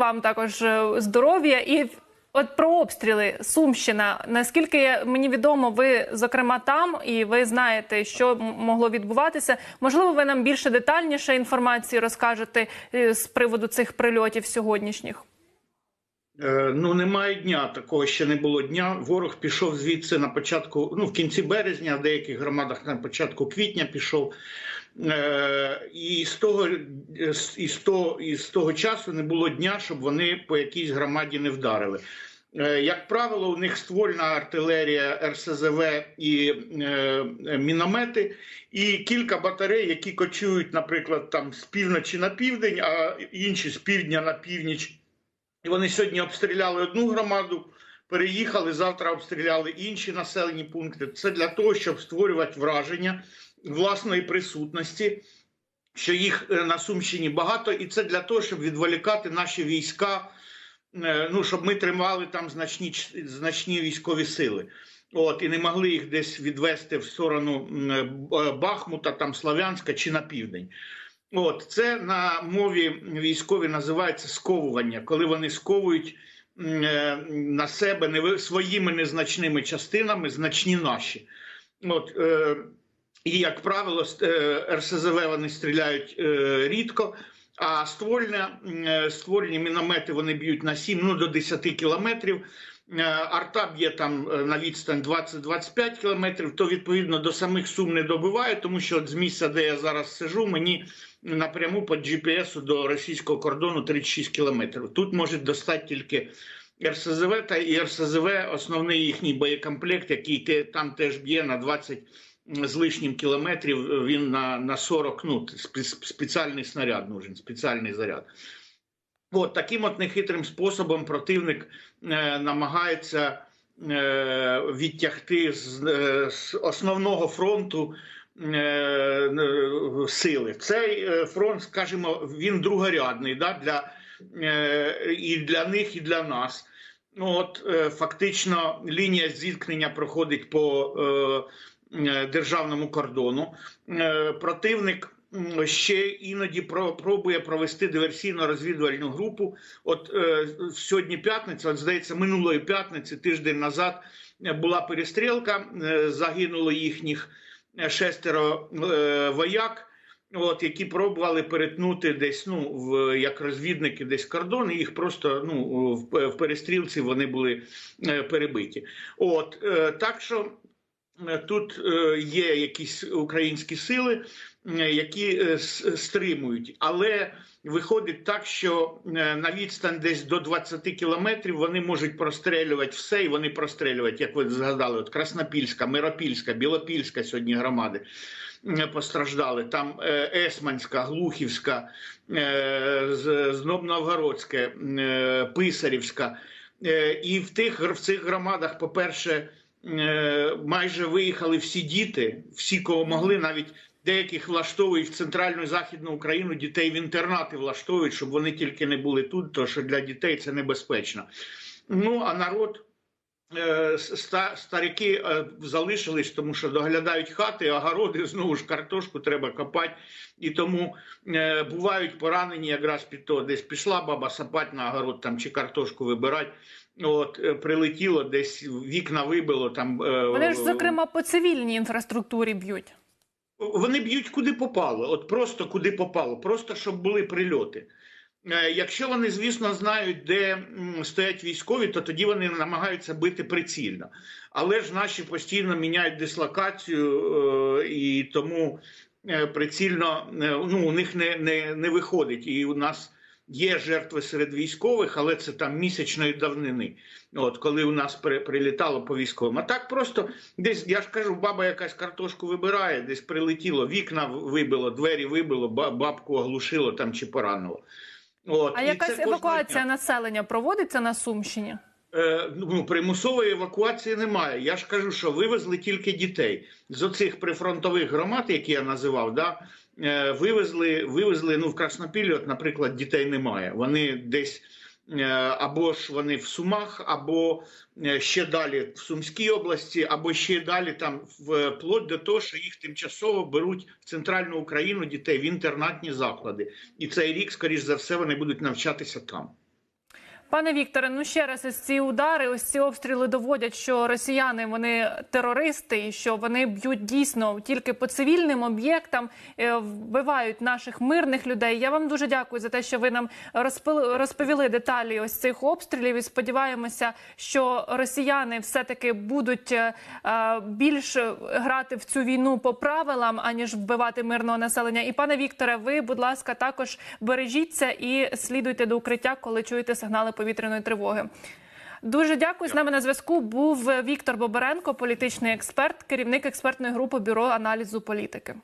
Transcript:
вам також е, здоров'я і. От про обстріли Сумщина. Наскільки мені відомо, ви зокрема там, і ви знаєте, що могло відбуватися. Можливо, ви нам більше детальніше інформації розкажете е, з приводу цих прильотів сьогоднішніх. Е, Ну, немає дня, такого ще не було дня. Ворог пішов звідси на початку, ну в кінці березня, в деяких громадах на початку квітня пішов. Е, І з того, і з того, і з того часу не було дня, щоб вони по якійсь громаді не вдарили. Е, Як правило, у них ствольна артилерія, РСЗВ і е, міномети, і кілька батарей, які кочують, наприклад, там з півночі на південь, а інші з півдня на північ. І вони сьогодні обстріляли одну громаду, переїхали, завтра обстріляли інші населені пункти. Це для того, щоб створювати враження власної присутності, що їх е, на Сумщині багато, і це для того, щоб відволікати наші війська, е, ну щоб ми тримали там значні, значні військові сили. От, і не могли їх десь відвести в сторону е, Бахмута, там Славянська чи на південь. От це на мові військові називається сковування, коли вони сковують е, на себе неви- своїми незначними частинами значні наші. От, е, і, як правило, е, РСЗВ вони стріляють е, рідко, а ствольне, е, ствольні міномети вони б'ють на 7 ну, до 10 кілометрів. Е, Арта б'є там е, на відстань 20-25 кілометрів, то відповідно до самих сум не добиває, тому що от з місця, де я зараз сижу, мені напряму по GPS до російського кордону 36 кілометрів. Тут може достати тільки РСЗВ та і РСЗВ основний їхній боєкомплект, який те- там теж б'є на 20 з лишнім кілометрів. Він на, на 40, ну спеціальний снаряд нужен, спеціальний заряд. От таким от нехитрим способом противник е, намагається е, відтягти з, е, з основного фронту е, е, сили. Цей е, фронт, скажімо, він другорядний да, для, е, і для них, і для нас. От е, фактично лінія зіткнення проходить по е, державному кордону. Е, противник ще іноді про, пробує провести диверсійно-розвідувальну групу. От е, сьогодні п'ятниця, от здається, минулої п'ятниці, тиждень назад е, була перестрілка, е, загинуло їхніх е, шестеро е, вояк. От які пробували перетнути десь, ну в як розвідники, десь кордон, і їх просто ну в, в перестрілці вони були е, перебиті. От е, так що тут е, є якісь українські сили, е, які е, стримують, але виходить так, що е, на відстань десь до 20 кілометрів вони можуть прострелювати все, і вони прострелюють, як ви згадали, от Краснопільська, Миропільська, Білопільська сьогодні громади е, постраждали. Там е, Есманська, Глухівська, е, Знобновгородське, е, Писарівська. Е, І в тих в цих громадах, по-перше, е, майже виїхали всі діти, всі, кого могли, навіть деяких влаштовують в центральну і західну Україну дітей в інтернати влаштовують, щоб вони тільки не були тут, тому що для дітей це небезпечно. Ну а народ. Е, ста- Старики е, залишились, тому що доглядають хати, огороди, знову ж картошку треба копати. І тому е, бувають поранені якраз під то, десь пішла баба сапати на огород там, чи картошку вибирати. От прилетіло, десь вікна вибило там. Вони ж зокрема по цивільній інфраструктурі б'ють. вони б'ють куди попало, от просто куди попало, просто щоб були прильоти. Е, Якщо вони, звісно, знають, де стоять військові, то тоді вони намагаються бити прицільно. Але ж наші постійно міняють дислокацію, е, і тому е, прицільно ну, у них не, не, не виходить. І у нас є жертви серед військових, але це там місячної давнини. От коли у нас при- прилітало по військовим. А так просто десь я ж кажу, баба якась картошку вибирає, десь прилетіло, вікна вибило, двері вибило, бабку оглушило там чи поранило. От, А і якась це евакуація дня. населення проводиться на Сумщині? Е, ну, примусової евакуації немає. Я ж кажу, що вивезли тільки дітей з оцих прифронтових громад, які я називав, да, е, вивезли, вивезли ну, в Краснопіллі, от, наприклад, дітей немає. Вони десь або ж вони в Сумах, або е, ще далі в Сумській області, або ще далі там вплоть до того, що їх тимчасово беруть в центральну Україну дітей в інтернатні заклади. І цей рік, скоріш за все, вони будуть навчатися там. Пане Вікторе, ну ще раз ось ці удари, ось ці обстріли доводять, що росіяни вони терористи, і що вони б'ють дійсно тільки по цивільним об'єктам, е, вбивають наших мирних людей. Я вам дуже дякую за те, що ви нам розповіли деталі ось цих обстрілів. І сподіваємося, що росіяни все таки будуть е, е, більш грати в цю війну по правилам, аніж вбивати мирного населення. І пане Вікторе, ви, будь ласка, також бережіться і слідуйте до укриття, коли чуєте сигнали повітряної тривоги. Дуже дякую. З нами на зв'язку був Віктор Боберенко, політичний експерт, керівник експертної групи бюро аналізу політики.